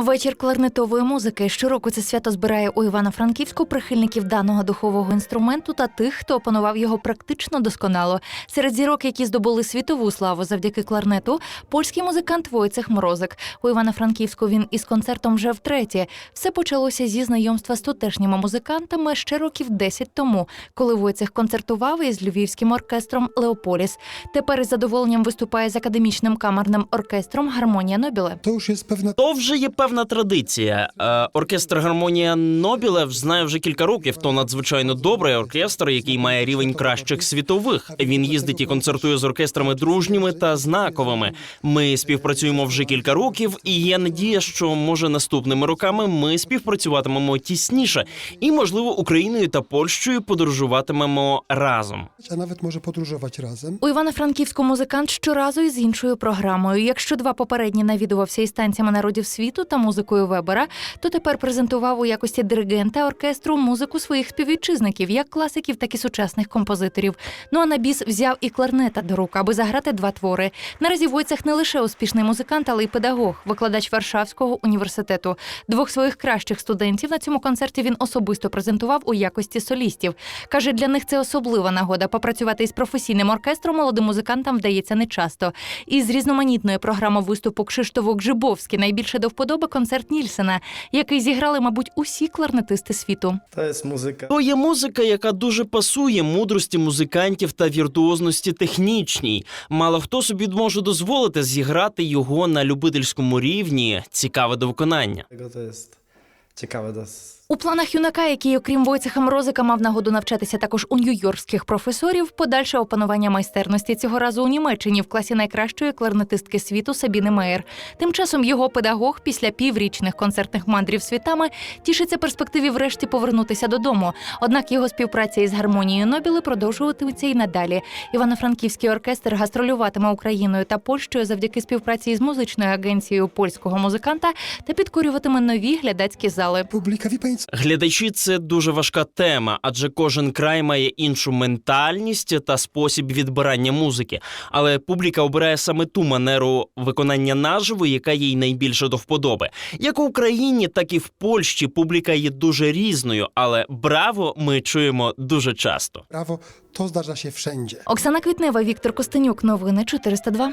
Вечір кларнетової музики. Щороку це свято збирає у Івано-Франківську прихильників даного духового інструменту та тих, хто опанував його практично досконало. Серед зірок, які здобули світову славу завдяки кларнету, польський музикант Войцех Морозик. У Івано-Франківську він із концертом вже втретє. Все почалося зі знайомства з тутешніми музикантами ще років 10 тому, коли Войцех концертував із львівським оркестром Леополіс. Тепер із задоволенням виступає з академічним камерним оркестром Гармонія Нобіле. To już jest pewna То вже є певна традиція. Е, Оркестр Гармонія Нобілев знає вже кілька років. То надзвичайно добрий оркестр, який має рівень кращих світових. Він їздить і концертує з оркестрами дружніми та знаковими. Ми співпрацюємо вже кілька років, і є надія, що може наступними роками ми співпрацюватимемо тісніше, і можливо Україною та Польщею подорожуватимемо разом. a nawet może podróżować razem. У Івано-Франківську музикант щоразу із іншою програмою. Якщо два попередні навідувався із танцями народів світу та музикою Вебера, то тепер презентував у якості диригента оркестру музику своїх співвітчизників, як класиків, так і сучасних композиторів. Ну а на біс взяв і кларнета до рук, аби заграти два твори. Наразі Войцех не лише успішний музикант, але й педагог, викладач Варшавського університету. Двох своїх кращих студентів на цьому концерті він особисто презентував у якості солістів. Каже, для них це особлива нагода попрацювати із професійним оркестром молодим музикантам вдається нечасто. Із різноманітної програми виступу Кшиштофу Гжибовський найбільше до вподоби концерт Нільсена, який зіграли, мабуть, усі кларнетисти світу. То є музика, яка дуже пасує мудрості музикантів та віртуозності технічній. Мало хто собі може дозволити зіграти його на любительському рівні. Цікаве до виконання. To jest... У планах юнака, який, окрім Войцеха Морозика, мав нагоду навчатися також у нью-йоркських професорів, подальше опанування майстерності цього разу у Німеччині в класі найкращої кларнетистки світу Сабіни Меєр. Тим часом його педагог після піврічних концертних мандрів світами тішиться перспективі врешті повернутися додому. Однак його співпраця із гармонією Нобіли продовжуватиметься і надалі. Івано-Франківський оркестр гастролюватиме Україною та Польщею завдяки співпраці із музичною агенцією польського музиканта та підкорюватиме нові глядацькі зали. Pani? Глядачі це дуже важка тема, адже кожен край має іншу ментальність та спосіб відбирання музики. Але публіка обирає саме ту манеру виконання наживо, яка їй найбільше до вподоби. Як у Україні, так і в Польщі публіка є дуже різною, але браво ми чуємо дуже часто. Brawo, to zdarza się wszędzie. Оксана Квітнева, Віктор Костенюк. Новини 402.